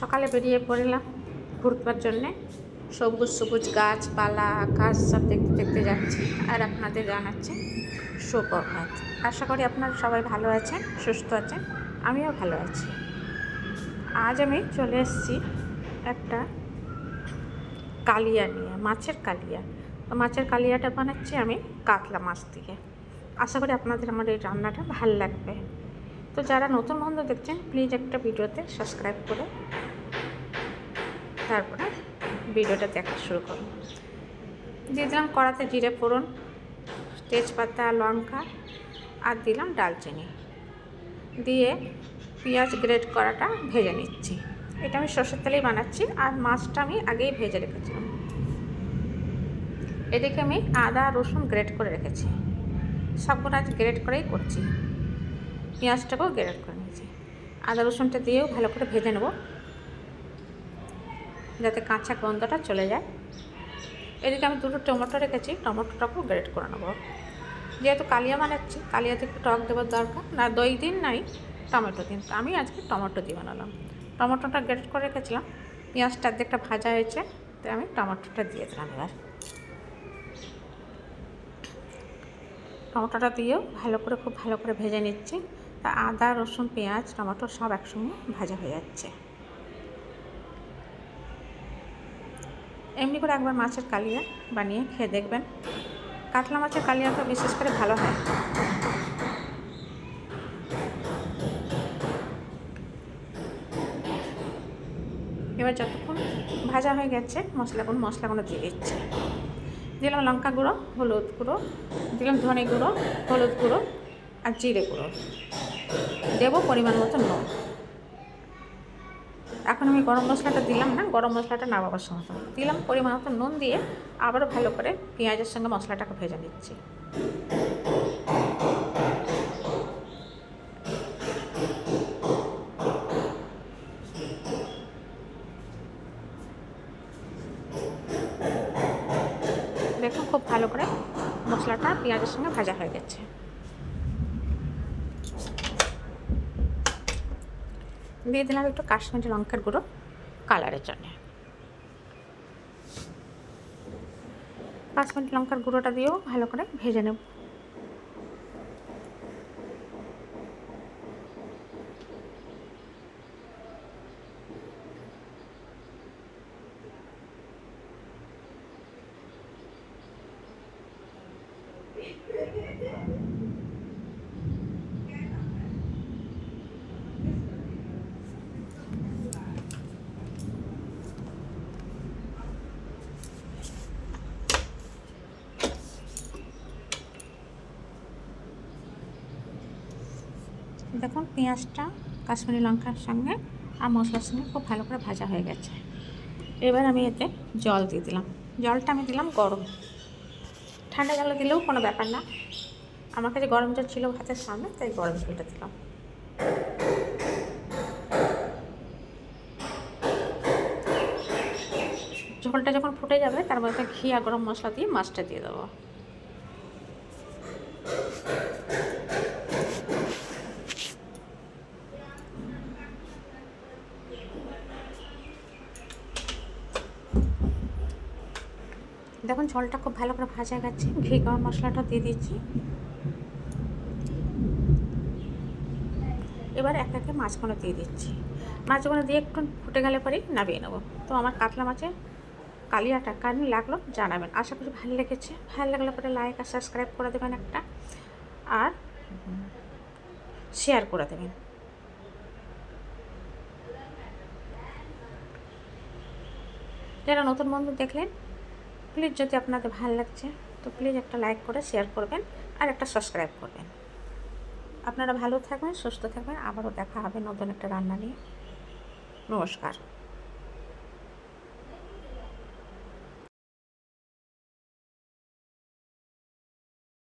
সকালে বেরিয়ে পড়লাম ঘুরবার জন্যে। সবুজ সবুজ গাছপালা, আকাশ সব দেখতে দেখতে যাচ্ছি আর আপনাদের জানাচ্ছি সুপ্রভাত। আশা করি আপনারা সবাই ভালো আছেন, সুস্থ আছেন, আমিও ভালো আছি। আজ আমি চলে এসেছি একটা কালিয়া নিয়ে, মাছের কালিয়া। তো মাছের কালিয়াটা বানাচ্ছি আমি কাতলা মাছ দিয়ে। আশা করি আপনাদের আমার এই রান্নাটা ভালো লাগবে। তো যারা নতুন বন্ধু দেখছেন প্লিজ একটা ভিডিওতে সাবস্ক্রাইব করে তারপরে ভিডিওটা দেখা শুরু করুন। দিয়ে দিলাম কড়াতে জিরে ফোড়ন, তেজপাতা, লঙ্কা, আর দিলাম ডালচিনি। দিয়ে পেঁয়াজ গ্রেট করাটা ভেজে নিচ্ছি। এটা আমি সর্ষের তেলেই বানাচ্ছি, আর মাছটা আমি আগেই ভেজে রেখেছিলাম। এদিকে আমি আদা, রসুন গ্রেট করে রেখেছি। সবগুলো আজ গ্রেট করেই করছি। পেঁয়াজটাকেও গ্রেট করে নিয়েছি। আদা রসুনটা দিয়েও ভালো করে ভেজে নেব। যাতে কাঁচা গন্ধটা চলে যায়। এদিকে আমি দুটো টমেটো রেখেছি, টমেটোটাকেও গ্রেট করে নেব। যেহেতু কালিয়া বানাচ্ছি, কালিয়াতে একটু টক দেওয়ার দরকার। না, দই দিন নাই, টমেটো দিন। আমি আজকে টমেটো দিয়ে বানালাম। টমেটোটা গ্রেট করে রেখেছিলাম। পেঁয়াজটা অর্ধেকটা ভাজা হয়েছে তো আমি টমেটোটা দিয়ে দিলাম এবার। টমেটোটা দিয়েও ভালো করে, খুব ভালো করে ভেজে নিচ্ছি। তা আদা, রসুন, পেঁয়াজ, টমেটো সব একসঙ্গে ভাজা হয়ে যাচ্ছে। এমনি করে একবার মাছের কালিয়া বানিয়ে খেয়ে দেখবেন। কাতলা মাছের কালিয়া তো বিশেষ করে ভালো হয়। এবার যতক্ষণ ভাজা হয়ে গেছে মশলাগুলো মশলাগুলো দিয়ে দিচ্ছি। দিলাম লঙ্কা গুঁড়ো, হলুদ গুঁড়ো, দিলাম ধনে গুঁড়ো, হলুদ গুঁড়ো আর জিরে গুঁড়ো। দেবো, পরিমাণ মতো নুন। এখন আমি গরম মশলাটা দিলাম না, গরম মশলাটা নামাবার সময়। দেবো। দিলাম, পরিমাণ মতো নুন দিয়ে আবারও ভালো করে পেঁয়াজের সঙ্গে মশলাটাকে ভেজে নিচ্ছি। দেখুন, খুব ভালো করে মশলাটা পেঁয়াজের সঙ্গে ভাজা হয়ে গেছে। দিয়ে দিলাম একটু কাশ্মীরি লঙ্কার গুঁড়ো কালারের জন্য। কাশ্মীরি লঙ্কার গুঁড়োটা দিয়েও ভালো করে ভেজে নেব। দেখুন, পেঁয়াজটা, কাশ্মীরি লঙ্কার সঙ্গে আর মশলার সঙ্গে খুব ভালো করে ভাজা হয়ে গেছে। এবার আমি এতে জল দিয়ে দিলাম। জলটা আমি দিলাম গরম। ঠান্ডা জল দিলেও কোনো ব্যাপার না। আমার কাছে গরম জল ছিল হাতের সামনে, তাই গরম জলটা দিলাম। ঝোলটা যখন ফুটে যাবে, তার ঘি আর গরম মশলা দিয়ে মাছটা দিয়ে দেবো। দেখুন ঝোলটা খুব ভালো করে ভাজা গেছে। ঘি, গরম মশলাটা দিয়ে দিচ্ছি। এবার এক একে মাছগুলো দিয়ে দিচ্ছি। মাছগুলো দিয়ে একটু ফুটে গেলে পরেই নামিয়ে নেব। তো আমার কাতলা মাছের কালিয়াটা কেমন লাগল জানাবেন। আশা করি ভালো লেগেছে। ভালো লাগলে পরে লাইক আর সাবস্ক্রাইব করে দেবেন একটা। আর শেয়ার করে দেবেন। যারা নতুন বন্ধু দেখলেন প্লিজ যদি আপনাদের ভালো লাগছে, তো প্লিজ একটা লাইক করে, শেয়ার করবেন আর একটা সাবস্ক্রাইব করবেন। আপনারা ভালো থাকবেন, সুস্থ থাকবেন। আবারও দেখা হবে নতুন একটা রান্না নিয়ে। নমস্কার।